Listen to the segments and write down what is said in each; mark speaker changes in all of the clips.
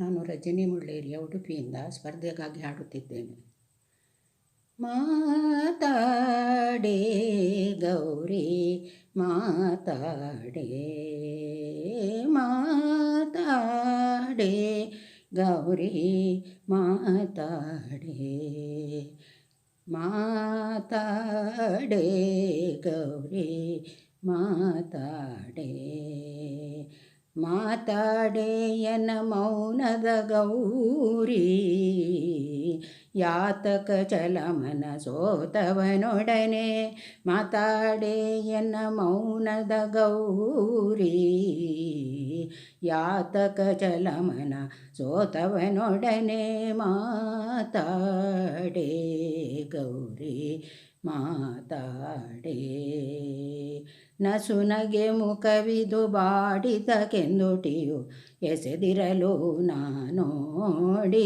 Speaker 1: ನಾನು ರಜನಿ ಮುಳ್ಳೇರಿಯ ಉಡುಪಿಯಿಂದ ಸ್ಪರ್ಧೆಗಾಗಿ ಹಾಡುತ್ತಿದ್ದೇನೆ. ಮಾತಾಡೆ ಗೌರಿ, ಮಾತಾಡೆ ಮಾತಾಡೆ ಗೌರಿ, ಮಾತಾಡೆ ಮಾತಾಡೆ ಗೌರಿ, ಮಾತಾಡೆ. ಮಾತಾಡೆಯನ ಮೌನದ ಗೌರಿ. ಯಾತಕ ಚಲಮನ ಸೋತವನೊಡನೆ ಮಾತಾಡೆಯನ ಮೌನದ ಗೌರಿ. ಯಾತಕ ಚಲಮನ ಸೋತವನೊಡನೆ ಮಾತಾಡೆ ಗೌರಿ ಮಾತಾಡೆ. ನಸುನಗೆ ಮುಖವಿದು ಬಾಡಿದ ಕೆಂದುಟಿಯು ಎಸೆದಿರಲು ನಾನೋಡಿ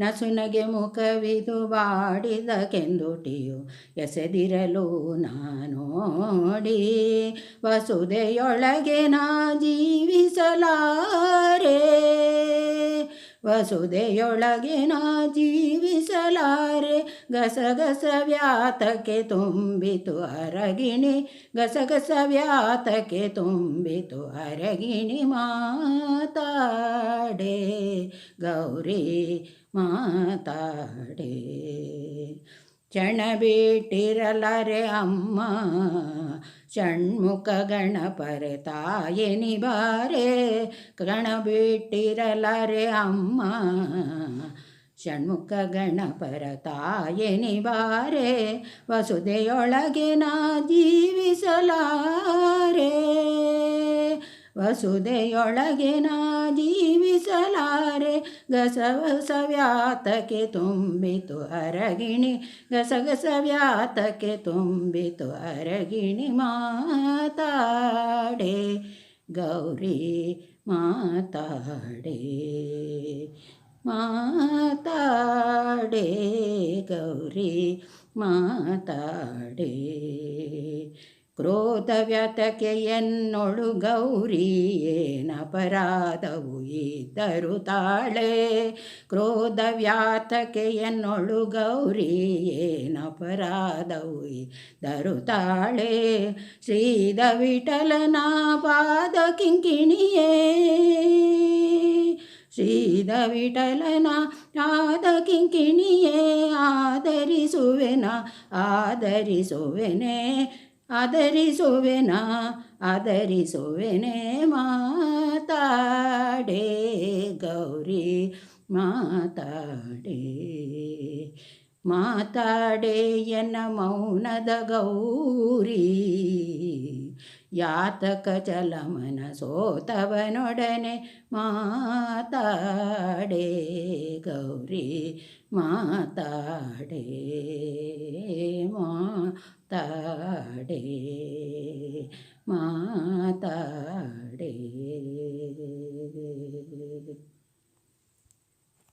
Speaker 1: ನಸುನಗೆ ಮುಖವಿದು ಬಾಡಿದ ಕೆಂದುಟಿಯು ಎಸೆದಿರಲು ನಾನೋಡಿ ವಸುದೆಯೊಳಗೆ ನಾ ಜೀವಿಸಲಾರೆ. ವಸುದೆಯೊಳಗೆ ನಾ ಜೀವಿಸಲಾರೆ. ಗಸಗಸ ವ್ಯಾತಕ್ಕೆ ತುಂಬಿತು ಅರಗಿಣಿ. ಗಸಗಸ ವ್ಯಾತಕ್ಕೆ ತುಂಬಿತು ಅರಗಿಣಿ ಮಾತಾಡೆ. ಗೌರಿ ಮಾತಾಡೆ. ಚಣ ಬಿಟ್ಟಿರಲರೆ ಅಮ್ಮ ಷಣ್ಮುಖ ಗಣಪರೆ ತಾಯನಿ ಬಾರೆ ಗಣ ಬಿಟ್ಟಿರಲರೆ ಅಮ್ಮ ಷಣ್ಮುಖ ಗಣಪರ ತಾಯನಿ ಬಾರೆ ವಸುದೆಯೊಳಗೆ ನಾ ಜೀವಿಸಲಾರೆ ವಸುದೆಯೊಳಗೆ ನಾ ಜೀವಿಸಲಾರೆ. ಗಸಗಸ ವ್ಯಾತಕ್ಕೆ ತುಂಬಿತು ಅರಗಿಣಿ ಗಸಗಸ ವ್ಯಾತಕ್ಕೆ ತುಂಬಿತು ಅರಗಿಣಿ ಮಾತಾಡೆ. ಗೌರಿ ಮಾತಾಡೆ ಮಾತಾಡೆ. ಗೌರಿ ಮಾತಾಡೆ. ಕ್ರೋಧ ವ್ಯತಕೆ ಎನ್ನೊಳು ಗೌರಿ ಏನಪರಾಧವು ಇದ್ದರು ತಾಳೆ ಕ್ರೋಧ ವ್ಯಾತಕೆ ಎನ್ನೊಳು ಗೌರಿ ಏನಪರಾಧವು ಇದ್ದರು ತಾಳೆ ಶ್ರೀದ ವಿಠಲನ ಪಾದ ಕಿಂಕಿಣಿಯೇ ಶ್ರೀದ ವಿಠಲನ ಆದ ಕಿಂಕಿಣಿಯೇ ಆದರಿಸುವೆನ ಆದರಿಸುವೆನೆ ಆದರಿಸುವೆನ ಆದರಿಸುವೆನೆ ಮಾತಾಡೆ ಗೌರಿ, ಮಾತಾಡೆ ಮಾತಾಡೆ ಎನ್ನ ಮೌನದ ಗೌರಿ. ಯಾತಕ ಚಲಮನ ಸೋತವನೊಡನೆ ಮಾತಾಡೆ ಗೌರಿ, ಮಾತಾಡೆ ಮಾತಾಡೆ ಮಾತಾಡೆ